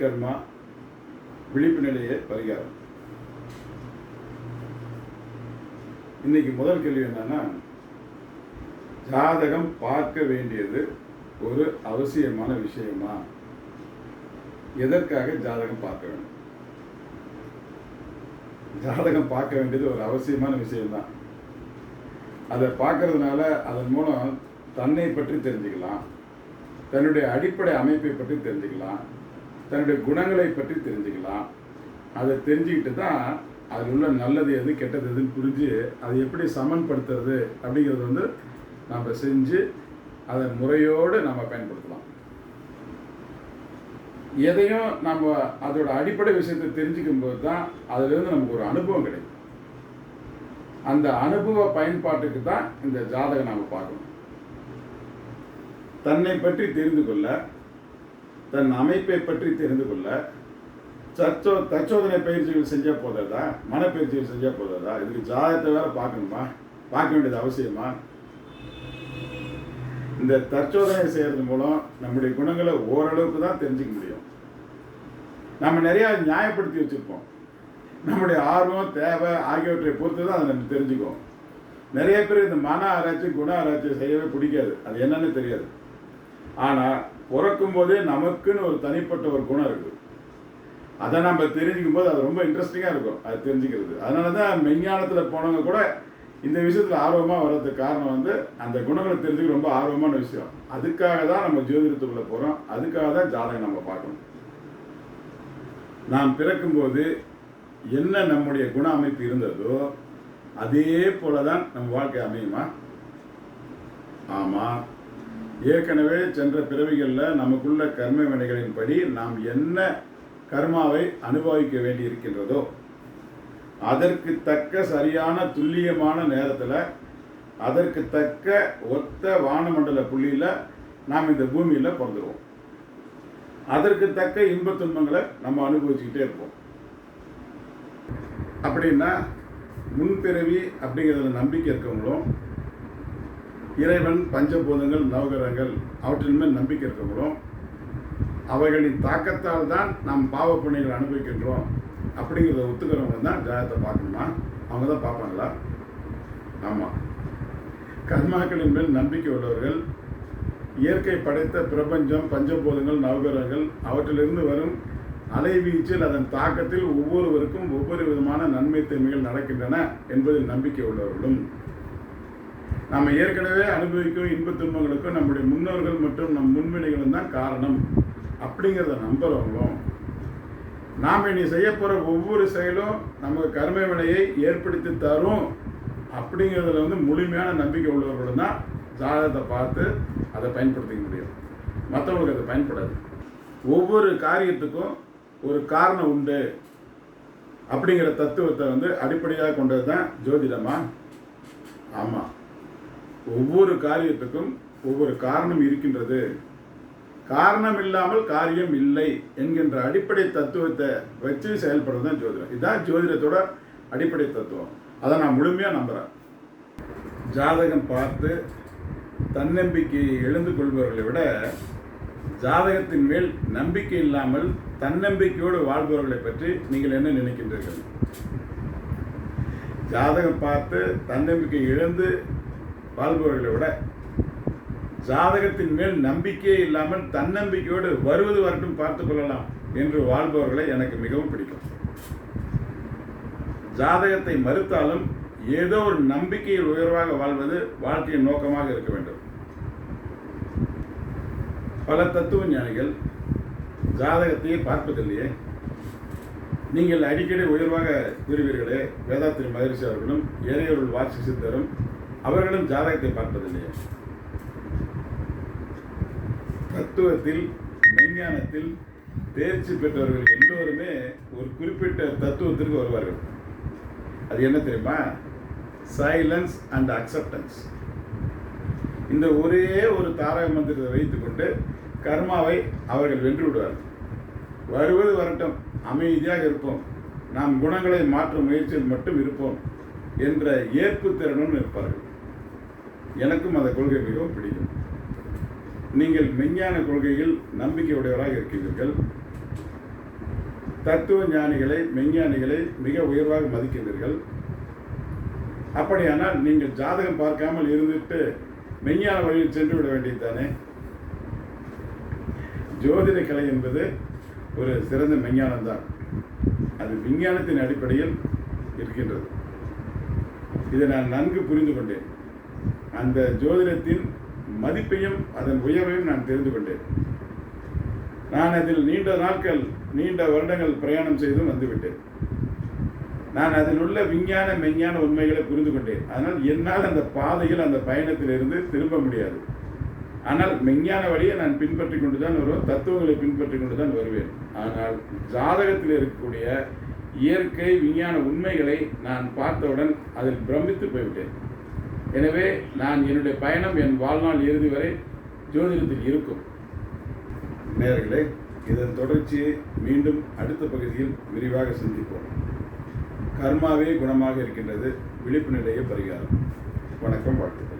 கர்மா விழிப்பு நிலையே பரிகாரம். இன்னைக்கு முதல் கேள்வி என்னன்னா ஜாதகம் பார்க்க வேண்டியது ஒரு அவசியமான விஷயமா? எதற்காக ஜாதகம் பார்க்க வேண்டும்? ஜாதகம் பார்க்க வேண்டியது ஒரு அவசியமான விஷயம்தான். அதை பார்க்கறதுனால அதன் மூலம் தன்னை பற்றி தெரிஞ்சுக்கலாம். தன்னுடைய அடிப்படை அமைப்பை பற்றி தெரிஞ்சுக்கலாம். தன்னுடைய குணங்களை பற்றி தெரிஞ்சுக்கலாம். அதை தெரிஞ்சுக்கிட்டு தான் அதில் உள்ள நல்லது எது கெட்டது எதுன்னு புரிஞ்சு அதை எப்படி சமன்படுத்துறது அப்படிங்கிறது வந்து நம்ம செஞ்சு அதை முறையோடு நம்ம பயன்படுத்தலாம். எதையும் நம்ம அதோட அடிப்படை விஷயத்தை தெரிஞ்சுக்கும் போது தான் அதுலேருந்து நமக்கு ஒரு அனுபவம் கிடைக்கும். அந்த அனுபவ பயன்பாட்டுக்கு தான் இந்த ஜாதகம் நாம் பார்க்கணும். தன்னை பற்றி தெரிந்து கொள்ள தன் அமைப்பை பற்றி தெரிந்து கொள்ள சச்சோ தற்சோதனை பயிற்சிகள் செஞ்சால் போதாதா? மனப்பயிற்சிகள் செஞ்சால் போதாதா? இதுக்கு ஜாதகத்தை வேற பார்க்கணுமா? பார்க்க வேண்டியது அவசியமா? இந்த தற்சோதனை செய்கிறது மூலம் நம்முடைய குணங்களை ஓரளவுக்கு தான் தெரிஞ்சுக்க முடியும். நம்ம நிறையா நியாயப்படுத்தி வச்சுருப்போம். நம்முடைய ஆர்வம் தேவை ஆகியவற்றை பொறுத்து தான் அதை நம்ம தெரிஞ்சுக்குவோம். நிறைய பேர் இந்த மன ஆராய்ச்சி குண ஆராய்ச்சி செய்யவே பிடிக்காது. அது என்னன்னு தெரியாது. ஆனால் பிறக்கும் போதே நமக்குன்னு ஒரு தனிப்பட்ட ஒரு குணம் இருக்குது அதை நம்ம தெரிஞ்சுக்கும் போது அது ரொம்ப இன்ட்ரெஸ்டிங்காக இருக்கும் அது தெரிஞ்சுக்கிறது. அதனால தான் மெஞ்ஞானத்தில் போனவங்க கூட இந்த விஷயத்தில் ஆர்வமாக வர்றதுக்கு காரணம் வந்து அந்த குணங்களை தெரிஞ்சுக்க ரொம்ப ஆர்வமான விஷயம். அதுக்காக தான் நம்ம ஜோதிடத்துக்குள்ளே போகிறோம் அதுக்காக தான் ஜாதகம் நம்ம பார்க்கணும். நாம் பிறக்கும்போது என்ன நம்முடைய குண அமைப்பு இருந்ததோ அதே போல தான் நம்ம வாழ்க்கை அமையுமா? ஆமாம் ஏற்கனவே சென்ற பிறவிகளில் நமக்குள்ள கர்ம வினைகளின்படி நாம் என்ன கர்மாவை அனுபவிக்க வேண்டியிருக்கின்றதோ அதற்கு தக்க சரியான துல்லியமான நேரத்தில் அதற்கு தக்க ஒத்த வானமண்டல புள்ளியில் நாம் இந்த பூமியில் பிறந்துருவோம். அதற்கு தக்க இன்பத் துன்பங்களை நம்ம அனுபவிச்சுக்கிட்டே இருப்போம். அப்படின்னா முன்பிறவி அப்படிங்கிறதுல நம்பிக்கை இருக்கவங்களும் இறைவன் பஞ்சபூதங்கள் நவகிரகங்கள் அவற்றின் மேல் நம்பிக்கை இருக்கவங்களும் அவைகளின் தாக்கத்தால் தான் நாம் பாவ புண்ணியங்களை அனுபவிக்கின்றோம். அப்படிங்கிறத ஒத்துக்கிறவங்க தான் ஜாதகத்தை பார்க்கணுமா? அவங்க தான் பார்ப்பாங்களா? ஆமாம் கர்மாக்களின் மேல் நம்பிக்கை உள்ளவர்கள் இயற்கை படைத்த பிரபஞ்சம் பஞ்சபூதங்கள் நவகிரகங்கள் அவற்றிலிருந்து வரும் அலைவீச்சில் அதன் தாக்கத்தில் ஒவ்வொருவருக்கும் ஒவ்வொரு விதமான நன்மை தன்மைகள் நடக்கின்றன என்பதில் நம்பிக்கை உள்ளவர்களும். நம்ம ஏற்கனவே அனுபவிக்கும் இன்பத் துன்பங்களுக்கும் நம்முடைய முன்னோர்கள் மற்றும் நம் முன்வினைகளும் தான் காரணம். அப்படிங்கிறத நம்புறவங்களும் நாம் இனி செய்ய போகிற ஒவ்வொரு செயலும் நமக்கு கர்ம வினையை ஏற்படுத்தி தரும் அப்படிங்கிறதுல வந்து முழுமையான நம்பிக்கை உள்ளவர்களும் தான் ஜாதகத்தை பார்த்து அதை பயன்படுத்திக்க முடியும். மற்றவங்களுக்கு அதை பயன்படாது. ஒவ்வொரு காரியத்துக்கும் ஒரு காரணம் உண்டு அப்படிங்கிற தத்துவத்தை வந்து அடிப்படையாக கொண்டது தான் ஜோதிடமா? ஆமாம் ஒவ்வொரு காரியத்துக்கும் ஒவ்வொரு காரணம் இருக்கின்றது. காரணம் இல்லாமல் காரியம் இல்லை என்கின்ற அடிப்படை தத்துவத்தை வச்சு செயல்படுறது தான் ஜோதிடம். இதுதான் ஜோதிடத்தோட அடிப்படை தத்துவம். அதை நான் முழுமையாக நம்புகிறேன் ஜாதகம் பார்த்து தன்னம்பிக்கையை எழுந்து கொள்பவர்களை விட ஜாதகத்தின் மேல் நம்பிக்கை இல்லாமல் தன்னம்பிக்கையோடு வாழ்பவர்களை பற்றி நீங்கள் என்ன நினைக்கின்றீர்கள்? ஜாதகம் பார்த்து தன்னம்பிக்கை இழந்து வாழ்பவர்களை விட ஜாதகத்தின் மேல் நம்பிக்கையே இல்லாமல் தன்னம்பிக்கையோடு வருவது வரட்டும் பார்த்து கொள்ளலாம் என்று வாழ்பவர்களை எனக்கு மிகவும் பிடிக்கும். ஜாதகத்தை மறுத்தாலும் ஏதோ ஒரு நம்பிக்கையில் உயர்வாக வாழ்வது வாழ்க்கையின் நோக்கமாக இருக்க வேண்டும். பல தத்துவ ஞானிகள் ஜாதகத்தையே பார்ப்பதில்லையே. நீங்கள் அடிக்கடி உயர்வாக கூறுவீர்களே வேதாத்திரி மகரிஷி அவர்களும் ஏனையவர்கள் வாட்சி சித்தரும் அவர்களும் ஜாதகத்தை பார்ப்பதில்லையா. தத்துவத்தில் மெஞ்ஞானத்தில் தேர்ச்சி பெற்றவர்கள் எல்லோருமே ஒரு குறிப்பிட்ட தத்துவத்திற்கு வருவார்கள். அது என்ன தெரியுமா? சைலன்ஸ் அண்ட் அக்செப்டன்ஸ் இந்த ஒரே ஒரு தாரக மந்திரத்தை வைத்துக்கொண்டு கர்மாவை அவர்கள் வென்று விடுவார்கள். வருவது வரட்டும் அமைதியாக இருப்போம். நாம் குணங்களை மாற்றும் முயற்சியில் மட்டும் இருப்போம் என்ற ஏற்பு திறனும் இருப்பார்கள். எனக்கும் அந்த கொள்கை மிகவும் பிடிக்கும். நீங்கள் மெஞ்ஞான கொள்கையில் நம்பிக்கையுடையவராக இருக்கிறீர்கள் தத்துவ ஞானிகளை மெஞ்ஞானிகளை மிக உயர்வாக மதிக்கின்றீர்கள். அப்படியானால் நீங்கள் ஜாதகம் பார்க்காமல் இருந்துட்டு மெஞ்ஞான வழியில் சென்று விட வேண்டியதுதானே? ஜோதிட கலை என்பது ஒரு சிறந்த மெஞ்ஞானம் தான் அது விஞ்ஞானத்தின் அடிப்படையில் இருக்கின்றது. இதை நான் நன்கு புரிந்து கொண்டேன். அந்த ஜோதிடத்தின் மதிப்பையும் அதன் உயர்வையும் நான் தெரிந்து கொண்டேன். நான் அதில் நீண்ட நாட்கள் நீண்ட வருடங்கள் பிரயாணம் செய்தும் வந்துவிட்டேன். நான் அதில் உள்ள விஞ்ஞான மெஞ்ஞான உண்மைகளை புரிந்து கொண்டேன். அதனால் என்னால் அந்த பாதையில் அந்த பயணத்திலிருந்து திரும்ப முடியாது. ஆனால் மெஞ்ஞான வழியை நான் பின்பற்றி கொண்டு தான் வருவேன் தத்துவங்களை பின்பற்றி கொண்டு தான் வருவேன். ஆனால் ஜாதகத்தில் இருக்கக்கூடிய இயற்கை விஞ்ஞான உண்மைகளை நான் பார்த்தவுடன் அதில் பிரமித்து போய்விட்டேன். எனவே நான் என்னுடைய பயணம் என் வாழ்நாள் இறுதி வரை ஜோதிடத்தில் இருக்கும். நேர்களே இதன் தொடர்ச்சியை மீண்டும் அடுத்த பகுதியில் விரிவாக சிந்திப்போம். கர்மாவே குணமாக இருக்கின்றது விழிப்பு நிலைய பரிகாரம். வணக்கம் வாழ்த்துக்கள்.